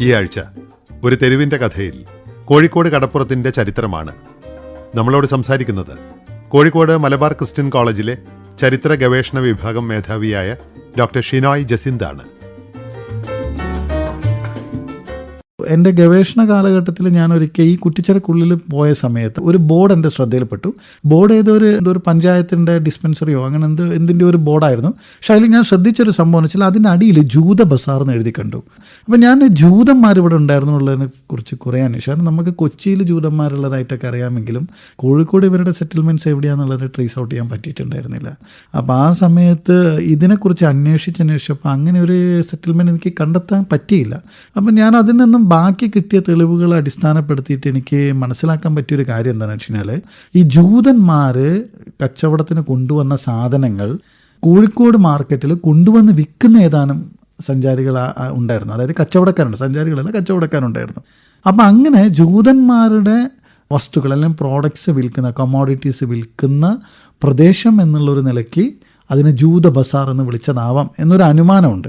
ഈ ആഴ്ച ഒരു തെരുവിന്റെ കഥയിൽ കോഴിക്കോട് കടപ്പുറത്തിന്റെ ചരിത്രമാണ്. നമ്മളോട് സംസാരിക്കുന്നത് കോഴിക്കോട് മലബാർ ക്രിസ്ത്യൻ കോളേജിലെ ചരിത്ര ഗവേഷണ വിഭാഗം മേധാവിയായ ഡോക്ടർ ഷിനോയ് ജസിന്താണ്. എന്റെ ഗവേഷണ കാലഘട്ടത്തിൽ ഞാൻ ഒരിക്കൽ ഈ കുറ്റിച്ചരക്കുള്ളിൽ പോയ സമയത്ത് ഒരു ബോർഡ് എന്റെ ശ്രദ്ധയിൽപ്പെട്ടു. ബോർഡ് ഏതോ ഒരു എന്തോ ഒരു പഞ്ചായത്തിന്റെ ഡിസ്പെൻസറിയോ അങ്ങനെ എന്ത് എന്തിന്റെ ഒരു ബോർഡായിരുന്നു. പക്ഷേ അതിൽ ഞാൻ ശ്രദ്ധിച്ചൊരു സംഭവം വെച്ചാൽ അതിന്റെ അടിയിൽ ജൂത ബസാർ എന്ന് എഴുതി കണ്ടു. അപ്പോൾ ഞാൻ ജൂതന്മാർ ഇവിടെ ഉണ്ടായിരുന്നു എന്നുള്ളതിനെ കുറിച്ച് കുറേ അന്വേഷിച്ചു. നമുക്ക് കൊച്ചിയിൽ ജൂതന്മാരുള്ളതായിട്ടൊക്കെ അറിയാമെങ്കിലും കോഴിക്കോട് ഇവരുടെ സെറ്റിൽമെന്റ്സ് എവിടെയാണെന്നുള്ളത് ട്രേസ് ഔട്ട് ചെയ്യാൻ പറ്റിയിട്ടുണ്ടായിരുന്നില്ല. അപ്പോൾ ആ സമയത്ത് ഇതിനെക്കുറിച്ച് അന്വേഷിച്ച് അന്വേഷിച്ചപ്പോൾ അങ്ങനെ ഒരു സെറ്റിൽമെന്റ് എനിക്ക് കണ്ടെത്താൻ പറ്റിയില്ല. അപ്പം ഞാൻ അതിൽ നിന്നും ബാക്കി കിട്ടിയ തെളിവുകൾ അടിസ്ഥാനപ്പെടുത്തിയിട്ട് എനിക്ക് മനസ്സിലാക്കാൻ പറ്റിയൊരു കാര്യം എന്താണെന്ന് വെച്ച് കഴിഞ്ഞാൽ ഈ ജൂതന്മാർ കച്ചവടത്തിന് കൊണ്ടുവന്ന സാധനങ്ങൾ കോഴിക്കോട് മാർക്കറ്റിൽ കൊണ്ടുവന്ന് വിൽക്കുന്ന ഏതാനും സഞ്ചാരികൾ ഉണ്ടായിരുന്നു. അതായത് കച്ചവടക്കാരുണ്ട്. സഞ്ചാരികളല്ല കച്ചവടക്കാരുണ്ടായിരുന്നു. അപ്പം അങ്ങനെ ജൂതന്മാരുടെ വസ്തുക്കൾ അല്ലെങ്കിൽ പ്രോഡക്ട്സ് വിൽക്കുന്ന കമോഡിറ്റീസ് വിൽക്കുന്ന പ്രദേശം എന്നുള്ളൊരു നിലയ്ക്ക് അതിനെ ജൂത ബസാർ എന്ന് വിളിച്ചതാവാം എന്നൊരു അനുമാനമുണ്ട്.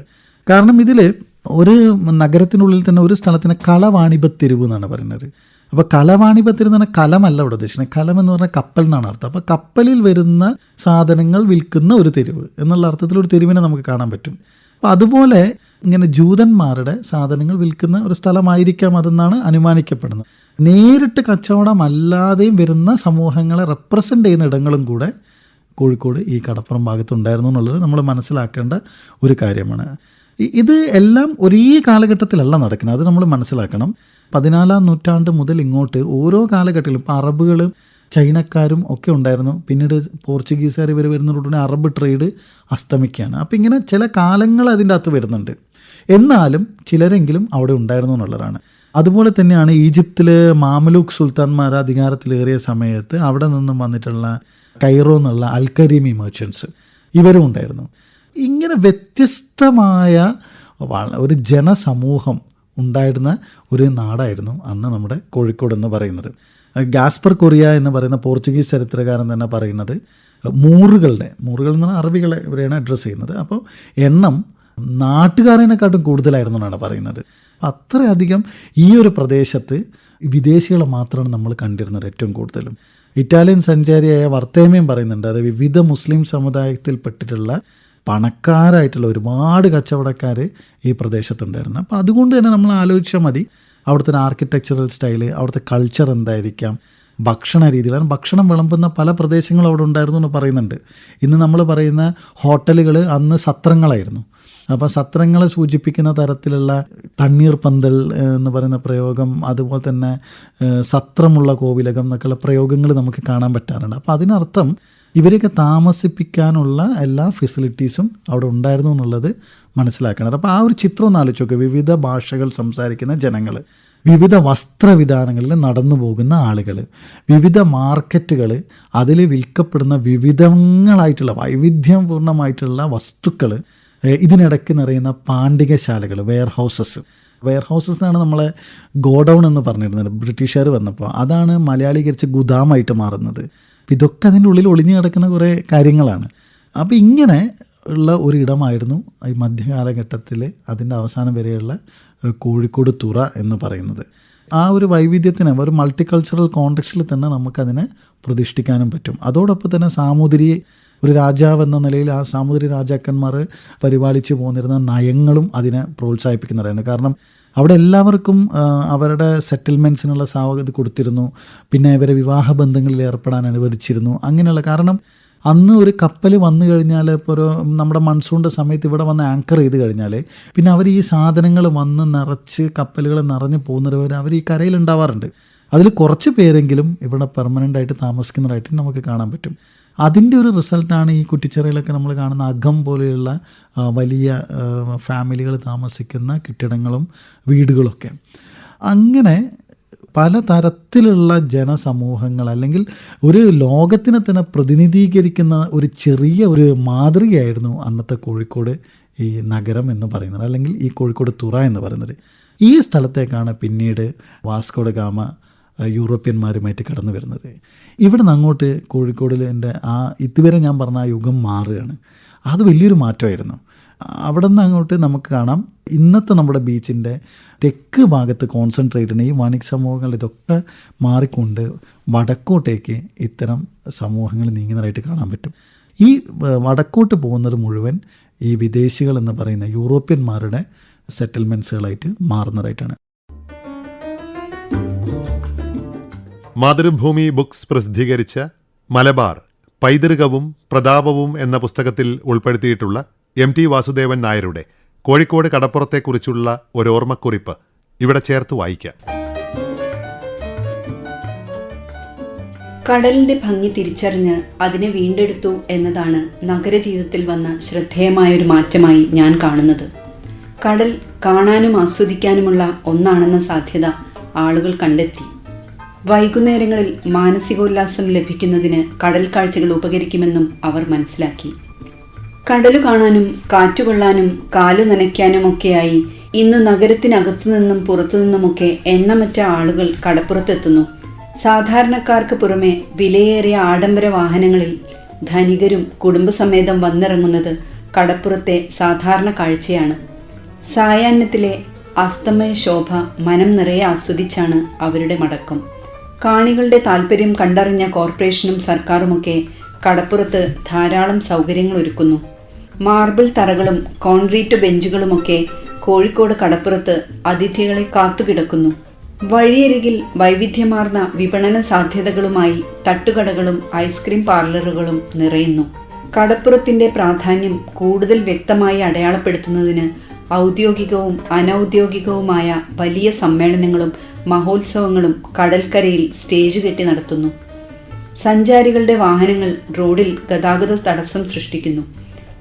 കാരണം ഇതിൽ ഒരു നഗരത്തിനുള്ളിൽ തന്നെ ഒരു സ്ഥലത്തിന് കളവാണിപത്തെരുവ് എന്നാണ് പറയുന്നത്. അപ്പോൾ കളവാണിപത്തെരുവ് എന്ന് പറഞ്ഞാൽ കലമല്ല ഇവിടെ ഉദ്ദേശിക്കുന്നത്. കലം എന്ന് പറഞ്ഞാൽ കപ്പൽ എന്നാണ് അർത്ഥം. അപ്പോൾ കപ്പലിൽ വരുന്ന സാധനങ്ങൾ വിൽക്കുന്ന ഒരു തെരുവ് എന്നുള്ള അർത്ഥത്തിൽ ഒരു തെരുവിനെ നമുക്ക് കാണാൻ പറ്റും. അപ്പോൾ അതുപോലെ ഇങ്ങനെ ജൂതന്മാരുടെ സാധനങ്ങൾ വിൽക്കുന്ന ഒരു സ്ഥലമായിരിക്കാം അതെന്നാണ് അനുമാനിക്കപ്പെടുന്നത്. നേരിട്ട് കച്ചവടം അല്ലാതെയും വരുന്ന സമൂഹങ്ങളെ റെപ്രസെന്റ് ചെയ്യുന്ന ഇടങ്ങളും കൂടെ കോഴിക്കോട് ഈ കടപ്പുറം ഭാഗത്തുണ്ടായിരുന്നു എന്നുള്ളത് നമ്മൾ മനസ്സിലാക്കേണ്ട ഒരു കാര്യമാണ്. ഇത് എല്ലാം ഒരേ കാലഘട്ടത്തിലല്ല നടക്കുന്നത്. അത് നമ്മൾ മനസ്സിലാക്കണം. പതിനാലാം നൂറ്റാണ്ട് മുതൽ ഇങ്ങോട്ട് ഓരോ കാലഘട്ടത്തിലും ഇപ്പോൾ അറബുകളും ചൈനക്കാരും ഒക്കെ ഉണ്ടായിരുന്നു. പിന്നീട് പോർച്ചുഗീസുകാർ ഇവർ വരുന്നതോടുകൂടി അറബ് ട്രേഡ് അസ്തമിക്കുകയാണ്. അപ്പോൾ ഇങ്ങനെ ചില കാലങ്ങൾ അതിന്റെ അകത്ത് വരുന്നുണ്ട്. എന്നാലും ചിലരെങ്കിലും അവിടെ ഉണ്ടായിരുന്നു എന്നുള്ളതാണ്. അതുപോലെ തന്നെയാണ് ഈജിപ്തിൽ മാമലൂക്ക് സുൽത്താൻമാർ അധികാരത്തിലേറിയ സമയത്ത് അവിടെ നിന്നും വന്നിട്ടുള്ള കൈറോ എന്നുള്ള അൽക്കരീമി മെർച്ചൻസ് ഇവരും ഉണ്ടായിരുന്നു. ഇങ്ങനെ വ്യത്യസ്തമായ ഒരു ജനസമൂഹം ഉണ്ടായിരുന്ന ഒരു നാടായിരുന്നു അന്ന് നമ്മുടെ കോഴിക്കോട് എന്ന് പറയുന്നത്. ഗാസ്പർ കൊറിയ എന്ന് പറയുന്ന പോർച്ചുഗീസ് ചരിത്രകാരൻ തന്നെ പറയുന്നത് മൂറുകളുടെ മൂറുകൾ എന്ന് പറഞ്ഞാൽ അറബികളെ ഇവരെയാണ് അഡ്രസ്സ് ചെയ്യുന്നത്. അപ്പോൾ എണ്ണം നാട്ടുകാരനെക്കാട്ടും കൂടുതലായിരുന്നു എന്നാണ് പറയുന്നത്. അത്രയധികം ഈ ഒരു പ്രദേശത്ത് വിദേശികളെ മാത്രമാണ് നമ്മൾ കണ്ടിരുന്നത് ഏറ്റവും കൂടുതലും. ഇറ്റാലിയൻ സഞ്ചാരിയായ വർത്തേമയും പറയുന്നുണ്ട് അത് വിവിധ മുസ്ലിം സമുദായത്തിൽപ്പെട്ടിട്ടുള്ള പണക്കാരായിട്ടുള്ള ഒരുപാട് കച്ചവടക്കാർ ഈ പ്രദേശത്തുണ്ടായിരുന്നു. അപ്പോൾ അതുകൊണ്ട് തന്നെ നമ്മൾ ആലോചിച്ചാൽ മതി അവിടുത്തെ ആർക്കിടെക്ചറൽ സ്റ്റൈൽ അവിടുത്തെ കൾച്ചർ എന്തായിരിക്കാം ഭക്ഷണ രീതി കാരണം ഭക്ഷണം വിളമ്പുന്ന പല പ്രദേശങ്ങളും അവിടെ ഉണ്ടായിരുന്നു എന്ന് പറയുന്നുണ്ട്. ഇന്ന് നമ്മൾ പറയുന്ന ഹോട്ടലുകൾ അന്ന് സത്രങ്ങളായിരുന്നു. അപ്പോൾ സത്രങ്ങളെ സൂചിപ്പിക്കുന്ന തരത്തിലുള്ള തണ്ണീർ പന്തൽ എന്ന് പറയുന്ന പ്രയോഗം അതുപോലെ തന്നെ സത്രമുള്ള കോവിലകം എന്നൊക്കെയുള്ള പ്രയോഗങ്ങൾ നമുക്ക് കാണാൻ പറ്റാറുണ്ട്. അപ്പോൾ അതിനർത്ഥം ഇവരെയൊക്കെ താമസിപ്പിക്കാനുള്ള എല്ലാ ഫെസിലിറ്റീസും അവിടെ ഉണ്ടായിരുന്നു എന്നുള്ളത് മനസ്സിലാക്കണം അപ്പോൾ ആ ഒരു ചിത്രം ഒന്ന് ആലോചിച്ച് നോക്കുക വിവിധ ഭാഷകൾ സംസാരിക്കുന്ന ജനങ്ങൾ വിവിധ വസ്ത്രവിധാനങ്ങളിൽ നടന്നു പോകുന്ന ആളുകൾ വിവിധ മാർക്കറ്റുകൾ അതിൽ വിൽക്കപ്പെടുന്ന വിവിധങ്ങളായിട്ടുള്ള വൈവിധ്യപൂർണമായിട്ടുള്ള വസ്തുക്കൾ ഇതിനിടയ്ക്ക് നിറയുന്ന പാണ്ഡികശാലകൾ വെയർ ഹൗസസ് വെയർ ഹൗസസ് എന്നാണ് നമ്മളെ ഗോഡൗൺ എന്ന് പറഞ്ഞിരുന്നത്. ബ്രിട്ടീഷുകാർ വന്നപ്പോൾ. അതാണ് മലയാളീകരിച്ച് ഗുദാമായിട്ട് മാറുന്നത്. അപ്പം ഇതൊക്കെ അതിന്റെ ഉള്ളിൽ ഒളിഞ്ഞു കിടക്കുന്ന കുറേ കാര്യങ്ങളാണ്. അപ്പോൾ ഇങ്ങനെ ഉള്ള ഒരു ഇടമായിരുന്നു ഈ മധ്യകാലഘട്ടത്തിൽ അതിന്റെ അവസാനം വരെയുള്ള കോഴിക്കോട് തുറ എന്ന് പറയുന്നത്. ആ ഒരു വൈവിധ്യത്തിന് ഒരു മൾട്ടി കൾച്ചറൽ കോണ്ടെക്സ്റ്റിൽ തന്നെ നമുക്കതിനെ പ്രതിഷ്ഠിക്കാനും പറ്റും. അതോടൊപ്പം തന്നെ സാമൂതിരി ഒരു രാജാവ് എന്ന നിലയിൽ ആ സാമൂതിരി രാജാക്കന്മാർ പരിപാലിച്ചു പോന്നിരുന്ന നയങ്ങളും അതിനെ പ്രോത്സാഹിപ്പിക്കുന്നതായിരുന്നു കാരണം അവിടെ എല്ലാവർക്കും അവരുടെ സെറ്റിൽമെന്റ്സിനുള്ള സാവകത കൊടുത്തിരുന്നു. പിന്നെ ഇവരെ വിവാഹ ബന്ധങ്ങളിൽ ഏർപ്പെടാൻ അനുവദിച്ചിരുന്നു. അങ്ങനെയുള്ള കാരണം അന്ന് ഒരു കപ്പൽ വന്നു കഴിഞ്ഞാൽ ഇപ്പോൾ ഒരു നമ്മുടെ മൺസൂണിന്റെ സമയത്ത് ഇവിടെ വന്ന് ആങ്കർ ചെയ്ത് കഴിഞ്ഞാൽ പിന്നെ അവർ ഈ സാധനങ്ങൾ വന്ന് നിറച്ച് കപ്പലുകൾ നിറഞ്ഞു പോകുന്നവർ അവർ ഈ കരയിൽ ഉണ്ടാവാറുണ്ട്. അതിൽ കുറച്ച് പേരെങ്കിലും ഇവിടെ പെർമനന്റ് ആയിട്ട് താമസിക്കുന്നതായിട്ട് നമുക്ക് കാണാൻ പറ്റും. അതിന്റെ ഒരു റിസൾട്ടാണ് ഈ കുറ്റിച്ചെറിയിലൊക്കെ നമ്മൾ കാണുന്ന അകം പോലെയുള്ള വലിയ ഫാമിലികൾ താമസിക്കുന്ന കെട്ടിടങ്ങളും വീടുകളൊക്കെ. അങ്ങനെ പല തരത്തിലുള്ള ജനസമൂഹങ്ങൾ അല്ലെങ്കിൽ ഒരു ലോകത്തിനെ തന്നെ പ്രതിനിധീകരിക്കുന്ന ഒരു ചെറിയ ഒരു മാതൃകയായിരുന്നു അന്നത്തെ കോഴിക്കോട് ഈ നഗരം എന്ന് പറയുന്നത് അല്ലെങ്കിൽ ഈ കോഴിക്കോട് തുറ എന്ന് പറയുന്നത്. ഈ സ്ഥലത്തേക്കാണ് പിന്നീട് വാസ്കോഡ് ഗാമ യൂറോപ്യന്മാരുമായിട്ട് കടന്നു വരുന്നത്. ഇവിടെ നിന്ന് അങ്ങോട്ട് കോഴിക്കോടിൽ എന്റെ ആ ഇതുവരെ ഞാൻ പറഞ്ഞ ആ യുഗം മാറുകയാണ്. അത് വലിയൊരു മാറ്റമായിരുന്നു. അവിടെ നിന്ന് അങ്ങോട്ട് നമുക്ക് കാണാം. ഇന്നത്തെ നമ്മുടെ ബീച്ചിന്റെ തെക്ക് ഭാഗത്ത് കോൺസെൻട്രേറ്റിന് ഈ വണിക് സമൂഹങ്ങൾ ഇതൊക്കെ മാറിക്കൊണ്ട് വടക്കോട്ടേക്ക് ഇത്തരം സമൂഹങ്ങൾ നീങ്ങുന്നതായിട്ട് കാണാൻ പറ്റും. ഈ വടക്കോട്ട് പോകുന്നത് മുഴുവൻ ഈ വിദേശികൾ എന്ന് പറയുന്ന യൂറോപ്യന്മാരുടെ സെറ്റിൽമെന്റ്സുകളായിട്ട് മാറുന്നതായിട്ടാണ്. മാതൃഭൂമി ബുക്സ് പ്രസിദ്ധീകരിച്ച മലബാർ പൈതൃകവും പ്രതാപവും എന്ന പുസ്തകത്തിൽ ഉൾപ്പെടുത്തിയിട്ടുള്ള എം ടി വാസുദേവൻ നായരുടെ കോഴിക്കോട് കടപ്പുറത്തെക്കുറിച്ചുള്ള ഒരു ഓർമ്മക്കുറിപ്പ് ഇവിടെ ചേർത്ത് വായിക്കാം. കടലിന്റെ ഭംഗി തിരിച്ചറിഞ്ഞ് അതിനെ വീണ്ടെടുത്തു എന്നതാണ് നഗരജീവിതത്തിൽ വന്ന ശ്രദ്ധേയമായ ഒരു മാറ്റമായി ഞാൻ കാണുന്നത്. കടൽ കാണാനും ആസ്വദിക്കാനുമുള്ള ഒന്നാണെന്ന സാധ്യത ആളുകൾ കണ്ടെത്തി. വൈകുന്നേരങ്ങളിൽ മാനസികോല്ലാസം ലഭിക്കുന്നതിന് കടൽ കാഴ്ചകൾ ഉപകരിക്കുമെന്നും അവർ മനസ്സിലാക്കി. കടലു കാണാനും കാറ്റുകൊള്ളാനും കാലു നനയ്ക്കാനുമൊക്കെയായി ഇന്ന് നഗരത്തിനകത്തു നിന്നും പുറത്തു നിന്നുമൊക്കെ എണ്ണമറ്റ ആളുകൾ കടപ്പുറത്തെത്തുന്നു. സാധാരണക്കാർക്ക് പുറമെ വിലയേറിയ ആഡംബര വാഹനങ്ങളിൽ ധനികരും കുടുംബസമേതം വന്നിറങ്ങുന്നത് കടപ്പുറത്തെ സാധാരണ കാഴ്ചയാണ്. സായാഹ്നത്തിലെ അസ്തമയ ശോഭ മനം നിറയെ ആസ്വദിച്ചാണ് അവരുടെ മടക്കം. കാണികളുടെ താല്പര്യം കണ്ടറിഞ്ഞ കോർപ്പറേഷനും സർക്കാരുമൊക്കെ കടപ്പുറത്ത് ധാരാളം സൗകര്യങ്ങൾ ഒരുക്കുന്നു. മാർബിൾ തറകളും കോൺക്രീറ്റ് ബെഞ്ചുകളുമൊക്കെ കോഴിക്കോട് കടപ്പുറത്ത് അതിഥികളെ കാത്തുകിടക്കുന്നു. വഴിയരികിൽ വൈവിധ്യമാർന്ന വിപണന സാധ്യതകളുമായി തട്ടുകടകളും ഐസ്ക്രീം പാർലറുകളും നിറയുന്നു. കടപ്പുറത്തിന്റെ പ്രാധാന്യം കൂടുതൽ വ്യക്തമായി അടയാളപ്പെടുത്തുന്നതിന് ഔദ്യോഗികവും അനൗദ്യോഗികവുമായ വലിയ സമ്മേളനങ്ങളും മഹോത്സവങ്ങളും കടൽക്കരയിൽ സ്റ്റേജ് കെട്ടി നടത്തുന്നു. സഞ്ചാരികളുടെ വാഹനങ്ങൾ റോഡിൽ ഗതാഗത തടസ്സം സൃഷ്ടിക്കുന്നു.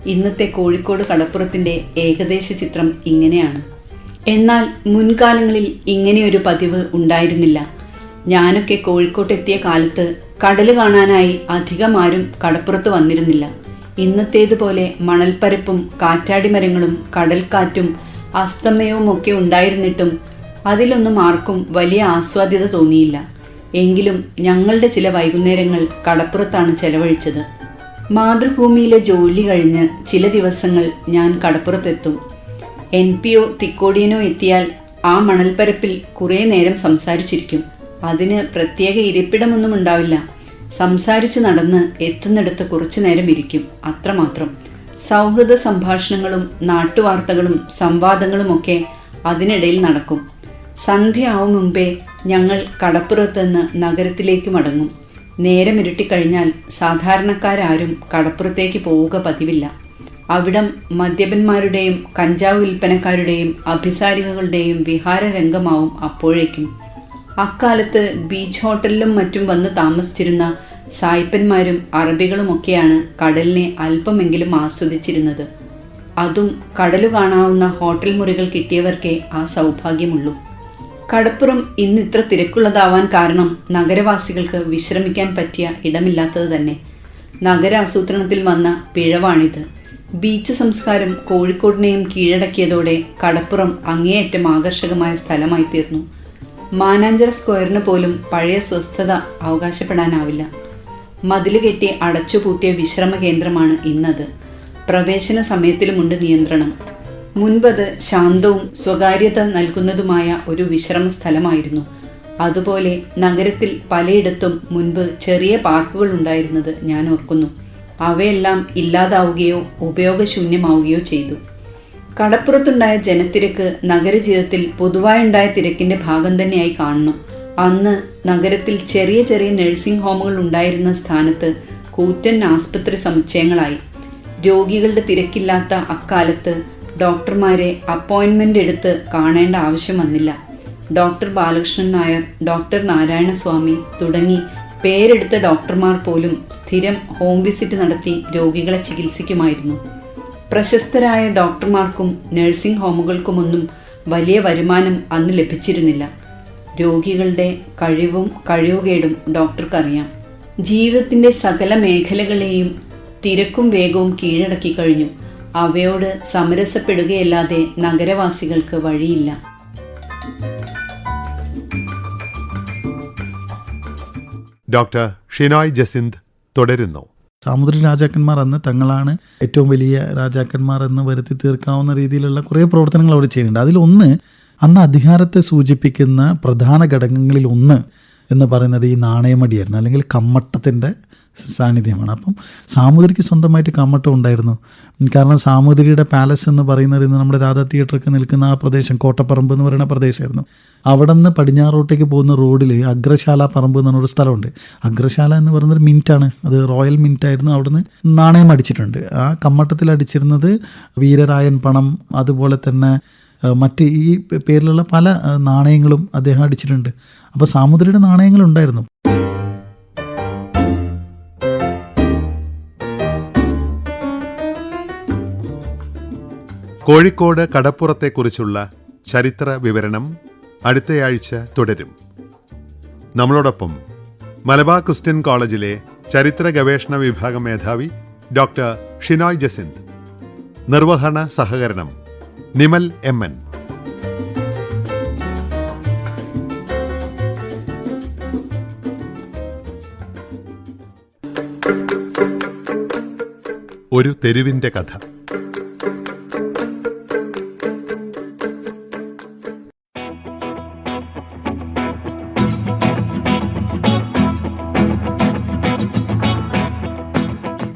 ഇന്നത്തെ കോഴിക്കോട് കടപ്പുറത്തിന്റെ ഏകദേശ ചിത്രം ഇങ്ങനെയാണ്. എന്നാൽ മുൻകാലങ്ങളിൽ ഇങ്ങനെയൊരു പതിവ് ഉണ്ടായിരുന്നില്ല. ഞാനൊക്കെ കോഴിക്കോട്ടെത്തിയ കാലത്ത് കടൽ കാണാനായി അധികം ആരും കടപ്പുറത്ത് വന്നിരുന്നില്ല. ഇന്നത്തേതുപോലെ മണൽപ്പരപ്പും കാറ്റാടിമരങ്ങളും കടൽക്കാറ്റും അസ്തമയവും ഒക്കെ ഉണ്ടായിരുന്നിട്ടും അതിലൊന്നും ആർക്കും വലിയ ആസ്വാദ്യത തോന്നിയില്ല. എങ്കിലും ഞങ്ങളുടെ ചില വൈകുന്നേരങ്ങൾ കടപ്പുറത്താണ് ചെലവഴിച്ചത്. മാതൃഭൂമിയിലെ ജോലി കഴിഞ്ഞ് ചില ദിവസങ്ങൾ ഞാൻ കടപ്പുറത്തെത്തും. എൻ പി ഒ തിക്കോടിയനോ എത്തിയാൽ ആ മണൽപ്പരപ്പിൽ കുറേ നേരം സംസാരിച്ചിരിക്കും. അതിന് പ്രത്യേക ഇരിപ്പിടമൊന്നും ഉണ്ടാവില്ല. സംസാരിച്ച് നടന്ന് എത്തുന്നിടത്ത് കുറച്ചു നേരം ഇരിക്കും അത്രമാത്രം. സൗഹൃദ സംഭാഷണങ്ങളും നാട്ടുവാർത്തകളും സംവാദങ്ങളുമൊക്കെ അതിനിടയിൽ നടക്കും. സന്ധ്യ ആവും മുമ്പേ ഞങ്ങൾ കടപ്പുറത്തുനിന്ന് നഗരത്തിലേക്ക് മടങ്ങും. നേരം ഇരുട്ടിക്കഴിഞ്ഞാൽ സാധാരണക്കാരാരും കടപ്പുറത്തേക്ക് പോവുക പതിവില്ല. അവിടം മദ്യപന്മാരുടെയും കഞ്ചാവ് വിൽപ്പനക്കാരുടെയും അഭിസാരികകളുടെയും വിഹാരരംഗമാവും അപ്പോഴേക്കും. അക്കാലത്ത് ബീച്ച് ഹോട്ടലിലും മറ്റും വന്ന് താമസിച്ചിരുന്ന സായിപ്പന്മാരും അറബികളുമൊക്കെയാണ് കടലിനെ അല്പമെങ്കിലും ആസ്വദിച്ചിരുന്നത്. അതും കടലു കാണാവുന്ന ഹോട്ടൽ മുറികൾ കിട്ടിയവർക്കേ ആ സൗഭാഗ്യമുള്ളൂ. കടപ്പുറം ഇന്ന് ഇത്ര തിരക്കുള്ളതാവാൻ കാരണം നഗരവാസികൾക്ക് വിശ്രമിക്കാൻ പറ്റിയ ഇടമില്ലാത്തത് തന്നെ. നഗര ആസൂത്രണത്തിൽ വന്ന പിഴവാണിത്. ബീച്ച് സംസ്കാരം കോഴിക്കോടിനെയും കീഴടക്കിയതോടെ കടപ്പുറം അങ്ങേയറ്റം ആകർഷകമായ സ്ഥലമായി തീർന്നു. മാനാഞ്ചര സ്ക്വയറിന് പോലും പഴയ സ്വസ്ഥത അവകാശപ്പെടാനാവില്ല. മതിൽ കെട്ടി അടച്ചുപൂട്ടിയ വിശ്രമ കേന്ദ്രമാണ് ഇന്നത്. പ്രവേശന സമയത്തിലുമുണ്ട് നിയന്ത്രണം. മുൻപത് ശാന്തവും സ്വകാര്യത നൽകുന്നതുമായ ഒരു വിശ്രമ സ്ഥലമായിരുന്നു. അതുപോലെ നഗരത്തിൽ പലയിടത്തും മുൻപ് ചെറിയ പാർക്കുകൾ ഉണ്ടായിരുന്നത് ഞാൻ ഓർക്കുന്നു. അവയെല്ലാം ഇല്ലാതാവുകയോ ഉപയോഗശൂന്യമാവുകയോ ചെയ്തു. കടപ്പുറത്തുണ്ടായ ജനത്തിരക്ക് നഗരജീവിതത്തിൽ പൊതുവായുണ്ടായ തിരക്കിന്റെ ഭാഗം തന്നെയായി കാണുന്നു അന്ന് നഗരത്തിൽ ചെറിയ ചെറിയ നഴ്സിംഗ് ഹോമുകൾ ഉണ്ടായിരുന്ന സ്ഥാനത്ത് കൂറ്റൻ ആസ്പത്രി സമുച്ചയങ്ങളായി. രോഗികളുടെ തിരക്കില്ലാത്ത അക്കാലത്ത് ഡോക്ടർമാരെ അപ്പോയിൻമെന്റ് എടുത്ത് കാണേണ്ട ആവശ്യം വന്നില്ല. ഡോക്ടർ ബാലകൃഷ്ണൻ നായർ ഡോക്ടർ നാരായണസ്വാമി തുടങ്ങി പേരെടുത്ത ഡോക്ടർമാർ പോലും സ്ഥിരം ഹോം വിസിറ്റ് നടത്തി രോഗികളെ ചികിത്സിക്കുമായിരുന്നു. പ്രശസ്തരായ ഡോക്ടർമാർക്കും നഴ്സിംഗ് ഹോമുകൾക്കുമൊന്നും വലിയ വരുമാനം അന്ന് ലഭിച്ചിരുന്നില്ല. രോഗികളുടെ കഴിവും കഴിവുകേടും ഡോക്ടർക്കറിയാം. ജീവിതത്തിന്റെ സകല മേഖലകളെയും തിരക്കും വേഗവും കീഴടക്കി കഴിഞ്ഞു. അവയോട് സമരസപ്പെടുകയല്ലാതെ നഗരവാസികൾക്ക് വഴിയില്ല. ഡോക്ടർ ഷിനോയ് ജസിന്ത് തുടരുന്നു. സാമുദ്ര രാജാക്കന്മാർ അന്ന് തങ്ങളാണ് ഏറ്റവും വലിയ രാജാക്കന്മാർ എന്ന് വരുത്തി തീർക്കാവുന്ന രീതിയിലുള്ള കുറേ പ്രവർത്തനങ്ങൾ അവിടെ ചെയ്യുന്നുണ്ട്. അതിലൊന്ന് അന്ന് അധികാരത്തെ സൂചിപ്പിക്കുന്ന പ്രധാന ഘടകങ്ങളിൽ ഒന്ന് എന്ന് പറയുന്നത് ഈ നാണയമടിയായിരുന്നു അല്ലെങ്കിൽ കമ്മട്ടത്തിന്റെ സാന്നിധ്യമാണ്. അപ്പം സാമൂതിരിക്ക് സ്വന്തമായിട്ട് കമ്മട്ടം ഉണ്ടായിരുന്നു. കാരണം സാമൂതിരിയുടെ പാലസ് എന്ന് പറയുന്നത് ഇന്ന് നമ്മുടെ രാധാ തിയേറ്ററൊക്കെ നിൽക്കുന്ന ആ പ്രദേശം കോട്ടപ്പറമ്പ് എന്ന് പറയുന്ന പ്രദേശമായിരുന്നു. അവിടെ നിന്ന് പടിഞ്ഞാറോട്ടേക്ക് പോകുന്ന റോഡിൽ അഗ്രശാല പറമ്പ് എന്ന് പറഞ്ഞൊരു സ്ഥലമുണ്ട്. അഗ്രശാല എന്ന് പറയുന്നൊരു മിന്റാണ്. അത് റോയൽ മിന്റായിരുന്നു. അവിടുന്ന് നാണയം അടിച്ചിട്ടുണ്ട്. ആ കമ്മട്ടത്തിൽ അടിച്ചിരുന്നത് വീരരായൻ പണം അതുപോലെ തന്നെ മറ്റ് ഈ പേരിലുള്ള പല നാണയങ്ങളും അദ്ദേഹം അടിച്ചിട്ടുണ്ട്. അപ്പോൾ സാമുദ്രിയുടെ നാണയങ്ങളുണ്ടായിരുന്നു കോഴിക്കോട് കടപ്പുറത്തെക്കുറിച്ചുള്ള ചരിത്ര വിവരണം അടുത്തയാഴ്ച തുടരും. നമ്മളോടൊപ്പം മലബാർ ക്രിസ്ത്യൻ കോളേജിലെ ചരിത്ര ഗവേഷണ വിഭാഗം മേധാവി ഡോക്ടർ ഷിനോയ് ജസിന്ത്. നിർവഹണ സഹകരണം നിമൽ എം എൻ. ഒരു തെരുവിന്റെ കഥ.